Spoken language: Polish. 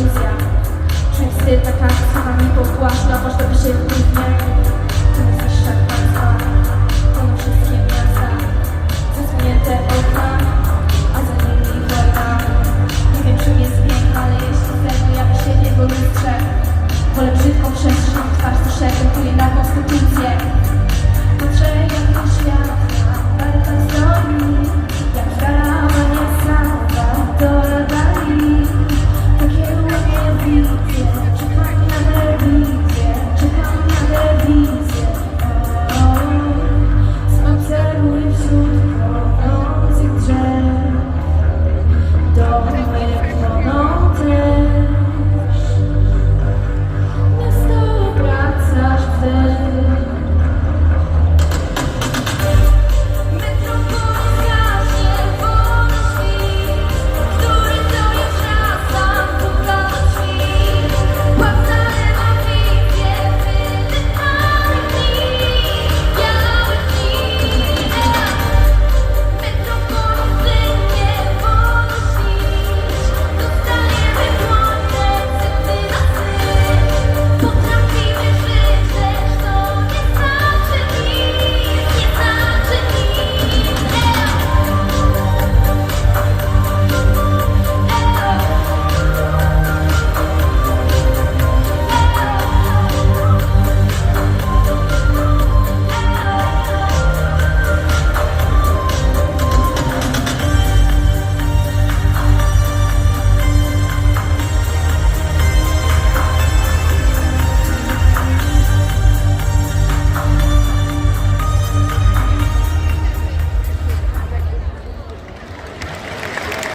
prowincja Czuć się taka sama mi popłaszcza, aż tak to się w dnie To jest nasz szat państwa, ono wszystkie miasta Zasłonięte okna, a za nimi wojna Nie wiem czym jest pięk, ale jeśli zajmę jak się w jego lustrze. Wolę brzydką przestrzeń, twarz szerzej, tu jednak konstytucję. Potrzebuję